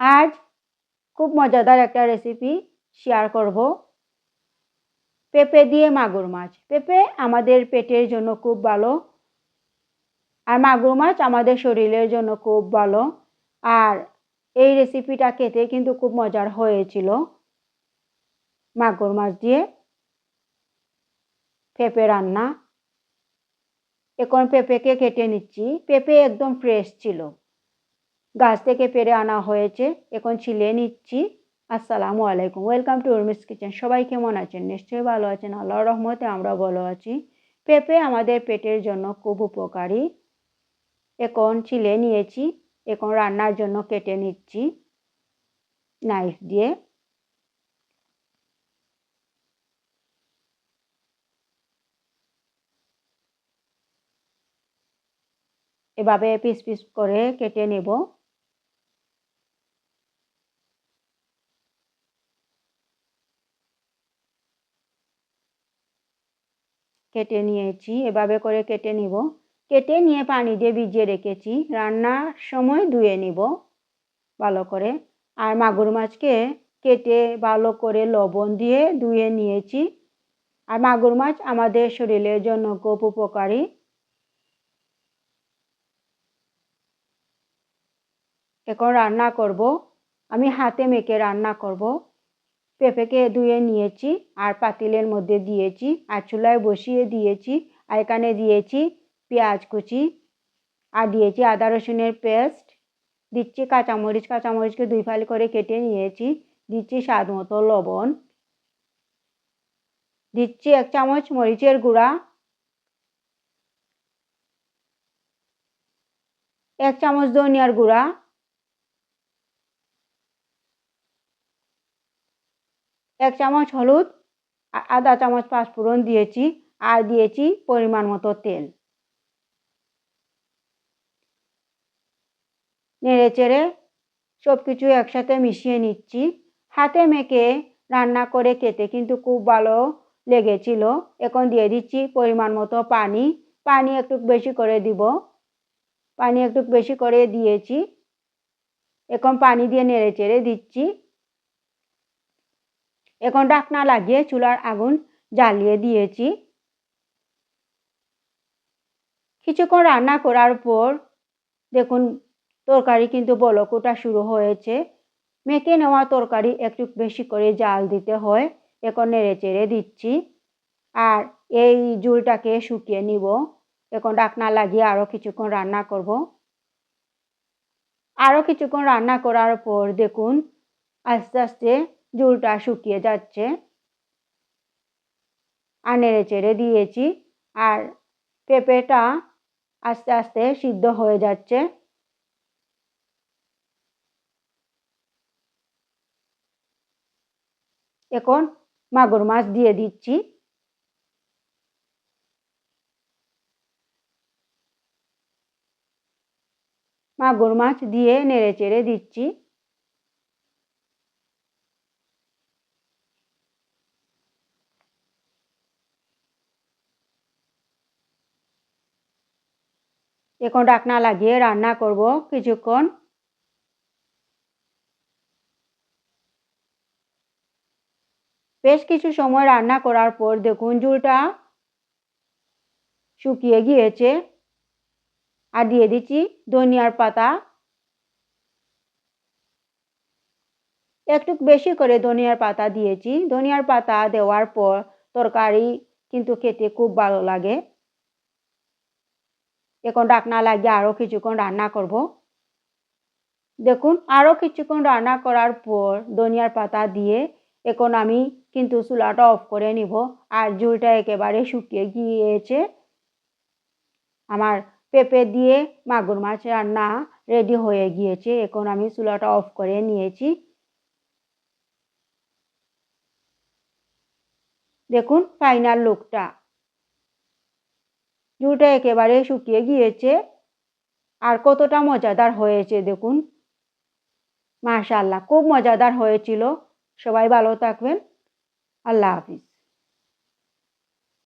আজ খুব মজাদার একটা রেসিপি শেয়ার করব। পেঁপে দিয়ে মাগুর মাছ। পেঁপে আমাদের পেটের জন্য খুব ভালো। আর মাগুর মাছ আমাদের শরীরের জন্য খুব ভালো। আর এই রেসিপিটা খেতে কিন্তু খুব মজার হয়েছিল। মাগুর মাছ দিয়ে পেঁপে রান্না। এখন পেঁপেকে কেটে নিচ্ছি। পেঁপে একদম ফ্রেশ ছিল। গাছ থেকে পেরে আনা হয়েছে। এখন ছিলে নিচ্ছি। আসসালামু আলাইকুম। ওয়েলকাম টু উর্মিস কিচেন সবাই কেমন আছেন? নিশ্চয়ই ভালো আছেন। আল্লাহর রহমতে আমরা ভালো আছি। পেঁপে আমাদের পেটের জন্য খুব উপকারী। এখন ছিলে নিয়েছি। এখন রান্নার জন্য কেটে নিচ্ছি। নাইফ দিয়ে। এভাবে পিস পিস করে কেটে নেব। কেটে নিয়েছি, এভাবে করে কেটে নিব। কেটে নিয়ে পানি দিয়ে ভিজিয়ে রেখেছি। রান্নার সময় ধুয়ে নিব ভালো করে। আর মাগুর মাছকে কেটে ভালো করে লবণ দিয়ে ধুয়ে নিয়েছি। আর মাগুর মাছ আমাদের শরীরের জন্য খুব উপকারী। এখন রান্না করব। আমি হাতে মেখে রান্না করব। পেঁপেকে ধুয়ে নিয়েছি আর পাতিলের মধ্যে দিয়েছি আর চুলায় বসিয়ে দিয়েছি আর এখানে দিয়েছি পেঁয়াজ কুচি আর দিয়েছি আদা রসুনের পেস্ট। দিচ্ছি কাঁচামরিচ, কাঁচামরিচকে দুই ফাল করে কেটে নিয়েছি। দিচ্ছি স্বাদ মতো লবণ। দিচ্ছি এক চামচ মরিচের গুঁড়া। এক চামচ ধনিয়ার গুঁড়া। এক চামচ হলুদ আধা চামচ পাঁচফোড়ন দিয়েছি, আর দিয়েছি পরিমাণ মতো তেল। নেড়ে চেড়ে সব কিছু একসাথে মিশিয়ে নিচ্ছি। হাতে মেখে রান্না করে খেতে কিন্তু খুব ভালো লেগেছিল। এখন দিয়ে দিচ্ছি পরিমাণ মতো পানি। পানি একটু বেশি করে দিব। পানি একটু বেশি করে দিয়েছি। এখন পানি দিয়ে নেড়ে চেড়ে দিচ্ছি। এখন ডাকনা লাগিয়ে চুলার আগুন জ্বালিয়ে দিয়েছি। কিছুক্ষণ রান্না করার পর দেখুন, তরকারি কিন্তু বলকুটা শুরু হয়েছে। মেখে নেওয়া তরকারি একটু বেশি করে জাল দিতে হয়, এখন নেড়ে চেড়ে দিচ্ছি। আর এই জুলটাকে শুকিয়ে নিব। এখন ডাকনা লাগিয়ে আরও কিছুক্ষণ রান্না করব। আরও কিছুক্ষণ রান্না করার পর দেখুন, আস্তে আস্তে ঝুলটা শুকিয়ে যাচ্ছে। আর নেড়ে চেড়ে দিয়েছি। আর পেঁপেটা আস্তে আস্তে সিদ্ধ হয়ে যাচ্ছে। এখন মাগুর মাছ দিয়ে দিচ্ছি। মাগুর মাছ দিয়ে নেড়ে চেড়ে দিচ্ছি। এখন ডাকনা লাগিয়ে রান্না করব কিছুক্ষণ। বেশ কিছু সময় রান্না করার পর দেখুন ঝুলটা শুকিয়ে গিয়েছে। আর দিয়ে দিচ্ছি ধনিয়ার পাতা। একটু বেশি করে ধনিয়ার পাতা দিয়েছি। ধনিয়ার পাতা দেওয়ার পর তরকারি কিন্তু খেতে খুব ভালো লাগে। এখন ডাকনা লাগিয়ে আরও কিছুক্ষণ রান্না করব দেখুন আরও কিছুক্ষণ রান্না করার পর ধনিয়ার পাতা দিয়ে এখন আমি কিন্তু চুলাটা অফ করে নিব আর ঝুলটা একেবারে শুকিয়ে গিয়েছে আমার পেঁপে দিয়ে মাগুর মাছ রান্না রেডি হয়ে গিয়েছে এখন আমি চুলাটা অফ করে নিয়েছি দেখুন ফাইনাল লুকটা ঝুলটা একেবারে শুকিয়ে গিয়েছে। আর কতটা মজাদার হয়েছে দেখুন। মাশাল্লাহ খুব মজাদার হয়েছিল। সবাই ভালো থাকবেন। আল্লাহ হাফিজ।